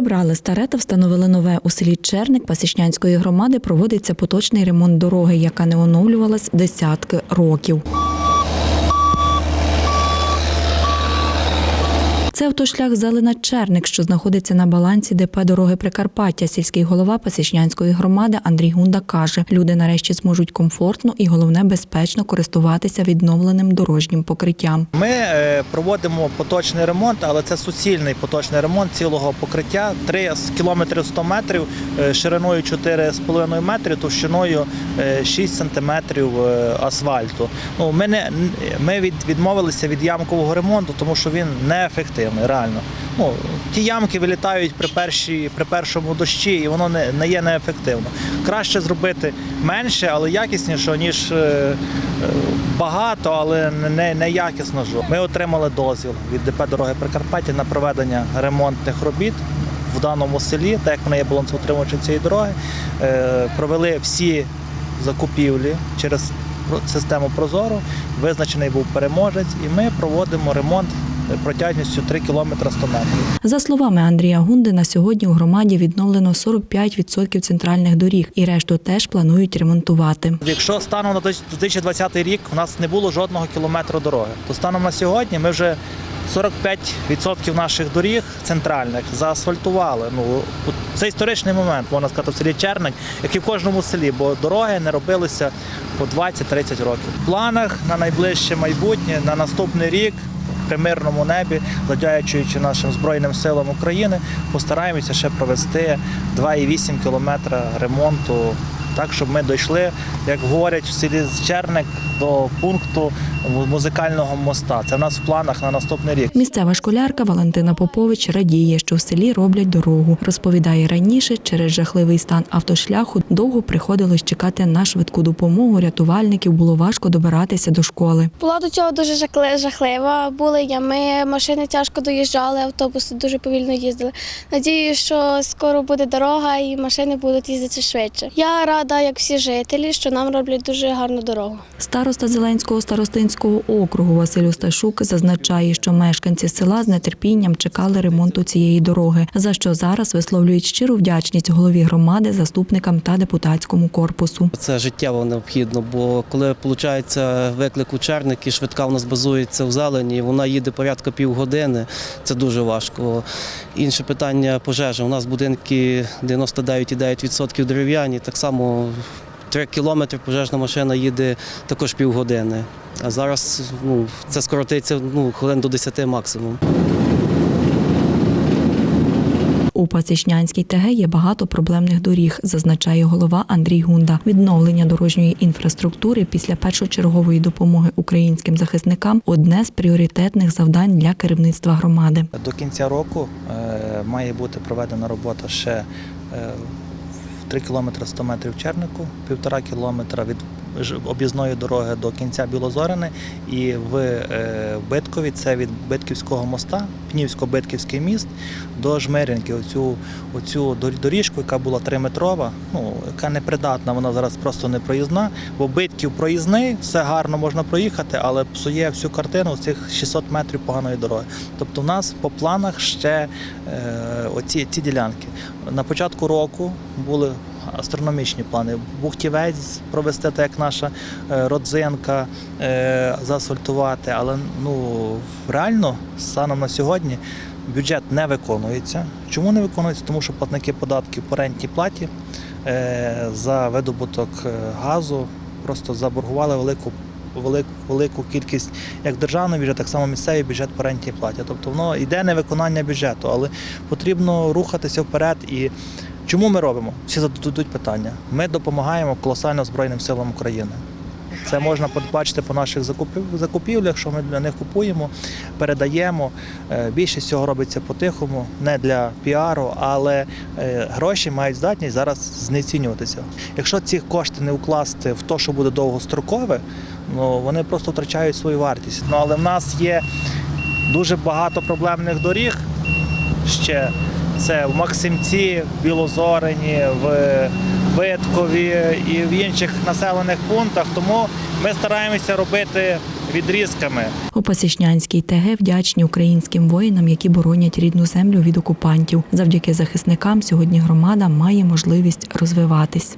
Прибрали старе та встановили нове. У селі Черник Пасічнянської громади проводиться поточний ремонт дороги, яка не оновлювалась десятки років. Це автошлях Зелена Черник, що знаходиться на балансі ДП дороги Прикарпаття. Сільський голова Пасічнянської громади Андрій Гунда каже: люди нарешті зможуть комфортно і головне безпечно користуватися відновленим дорожнім покриттям. Ми е, проводимо поточний ремонт, але це суцільний поточний ремонт цілого покриття. 3 кілометри 100 метрів, е, шириною 4,5 метри, товщиною е, 6 сантиметрів е, асфальту. Ну, ми, не, ми відмовилися від ямкового ремонту, тому що він неефективний, реально. Ну, ті ямки вилітають при, першій, при першому дощі, і воно не, не є неефективно. Краще зробити менше, але якісніше, ніж е, е, багато, але не, не якісно. Ми отримали дозвіл від ДП дороги Прикарпаття на проведення ремонтних робіт. В даному селі, так як вони є балансоутримувачем цієї дороги, е, провели всі закупівлі через систему Прозоро. Визначений був переможець, і ми проводимо ремонт протяжністю 3 км 100 метрів. За словами Андрія Гунди, на сьогодні у громаді відновлено 45% центральних доріг і решту теж планують ремонтувати. Якщо станом на 2020 рік у нас не було жодного кілометру дороги, то станом на сьогодні ми вже 45% наших доріг центральних заасфальтували. Ну це історичний момент, можна сказати, в селі Черник, як і в кожному селі, бо дороги не робилися по 20-30 років. В планах на найближче майбутнє, на наступний рік. При мирному небі, завдячуючи нашим Збройним силам України, постараємося ще провести 2,8 кілометра ремонту, так щоб ми дійшли, як говорять в селі Черник, до пункту музикального моста. Це в нас в планах на наступний рік. Місцева школярка Валентина Попович радіє, що в селі роблять дорогу. Розповідає раніше, через жахливий стан автошляху довго приходилось чекати на швидку допомогу. Рятувальників було важко добиратися до школи. Була до цього дуже жахли- жахлива. Були ями, машини тяжко доїжджали, автобуси дуже повільно їздили. Надію, що скоро буде дорога і машини будуть їздити швидше. Я рада, як всі жителі, що нам роблять дуже гарну дорогу. Староста Зеленського старостинського округу Василь Осташук зазначає, що мешканці села з нетерпінням чекали ремонту цієї дороги, за що зараз висловлюють щиру вдячність голові громади, заступникам та депутатському корпусу. Це життєво необхідно, бо коли виходить виклик у Черник і швидка у нас базується в зелені, вона їде порядка півгодини, це дуже важко. Інше питання пожежа. У нас будинки 99,9% дерев'яні, так само 3 кілометри пожежна машина їде також півгодини. А зараз ну, це скоротиться ну, хвилин до 10 максимум. У Пасічнянській ТГ є багато проблемних доріг, зазначає голова Андрій Гунда. Відновлення дорожньої інфраструктури після першочергової допомоги українським захисникам одне з пріоритетних завдань для керівництва громади. До кінця року е, має бути проведена робота ще е, 3 км 100 метрів Чернику, півтора кілометра від об'їзної дороги до кінця Білозорини і в е, Биткові це від Битківського моста, Пнівсько-Битківський міст до Жмеринки. Оцю, оцю доріжку, яка була 3-метрова, ну, яка непридатна, вона зараз просто не проїзна, бо Битків проїзний, все гарно можна проїхати, але псує всю картину цих 600 метрів поганої дороги. Тобто в нас по планах ще е, оці ці ділянки. На початку року були астрономічні плани. Бухтівець провести, так як наша е, родзинка, е, заасфальтувати. Але ну, реально, станом на сьогодні, бюджет не виконується. Чому не виконується? Тому що платники податків по рентній платі е, за видобуток газу просто заборгували велику. Велику, велику кількість як державний бюджет, так само місцевий бюджет по рентній платі. Тобто воно йде невиконання бюджету, але потрібно рухатися вперед. І чому ми робимо? Всі зададуть питання. Ми допомагаємо колосально Збройним силам України. Це можна побачити по наших закупівлях, що ми для них купуємо, передаємо. Е, Більшість цього робиться по-тихому, не для піару, але е, гроші мають здатність зараз знецінюватися. Якщо ці кошти не вкласти в те, що буде довгострокове, ну вони просто втрачають свою вартість. Ну але в нас є дуже багато проблемних доріг ще. Це в Максимці, в Білозорині, в Биткові і в інших населених пунктах. Тому ми стараємося робити відрізками. У Пасічнянській ТГ вдячні українським воїнам, які боронять рідну землю від окупантів. Завдяки захисникам сьогодні громада має можливість розвиватись.